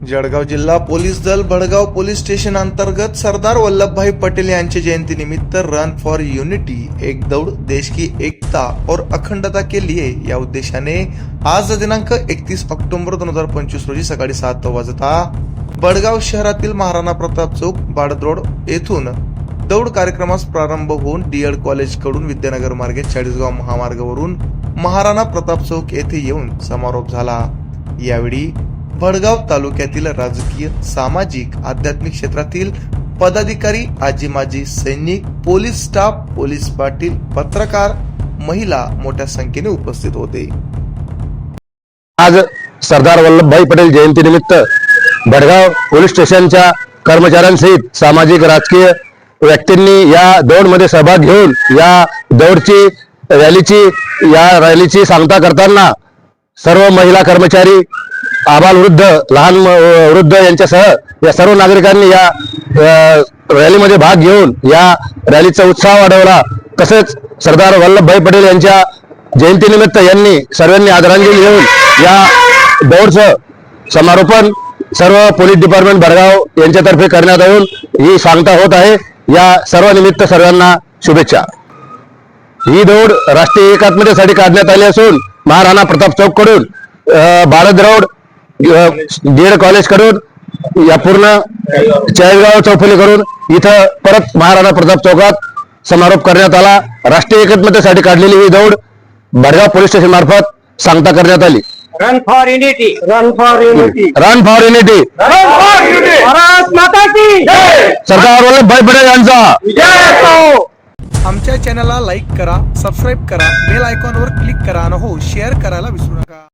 जळगाव जिल्हा पोलीस दल Bhadgaon police station अंतर्गत सरदार वल्लभभाई पटेल यांच्या जयंतीनिमित्त रन फॉर युनिटी एक दौड़ देश की एकता और अखंडता के लिए या उद्देशाने आज दिनांक एकतीस ऑक्टोबर दोन हजार पंचवीस रोजी सकाळी सात वाजता बडगाव शहरातील महाराणा प्रताप चौक बाडद्रोड येथून दौड कार्यक्रमास प्रारंभ होऊन डीएड कॉलेजकडून विद्यानगर मार्गे चाळीसगाव महामार्गावरून महाराणा प्रताप चौक येथे येऊन समारोप झाला. यावेळी भडगाव तालुक्यातील राजकीय सामाजिक आध्यात्मिक क्षेत्रातील पदाधिकारी आजी माजी सैनिक पोलीस स्टाफ पोलीस पाटील पत्रकार महिला मोठ्या संख्येने उपस्थित होते. आज सरदार वल्लभभाई पटेल जयंतीनिमित्त भडगाव पोलीस स्टेशनच्या कर्मचाऱ्यांसहित सामाजिक राजकीय व्यक्तींनी या दौडमध्ये सहभाग घेऊन या दौडची रॅलीची या रॅलीची सांगता करताना सर्व महिला कर्मचारी आबाल वृद्ध लहान वृद्ध यांच्यासह या सर्व नागरिकांनी या रॅलीमध्ये भाग घेऊन या रॅलीचा उत्साह वाढवला. तसेच सरदार वल्लभभाई पटेल यांच्या जयंतीनिमित्त यांनी सर्वांनी आदरांजली घेऊन या दौडचं समारोपण सर्व पोलीस डिपार्टमेंट भरगाव यांच्यातर्फे करण्यात येऊन ही सांगता होत आहे. या सर्व निमित्त सर्वांना शुभेच्छा. ही दौड राष्ट्रीय एकात्मतेसाठी काढण्यात आली असून महाराणा प्रताप चौककडून भारत रोड डीएड कॉलेजकडून या पूर्ण चाळीसगाव चौफुली करून इथं परत महाराणा प्रताप चौकात समारोप करण्यात आला. राष्ट्रीय एकात्मतेसाठी काढलेली ही दौड भडगाव पोलीस स्टेशन मार्फत सांगता करण्यात आली. Run for unity run for unity run for unity run for unity Bharat माता की सरदार वल्लभभाई पटेल यांचा. आमच्या चॅनलला लाईक करा सबस्क्राईब करा बेल आयकॉनवर क्लिक करा आणि हो शेअर करायला विसरू नका.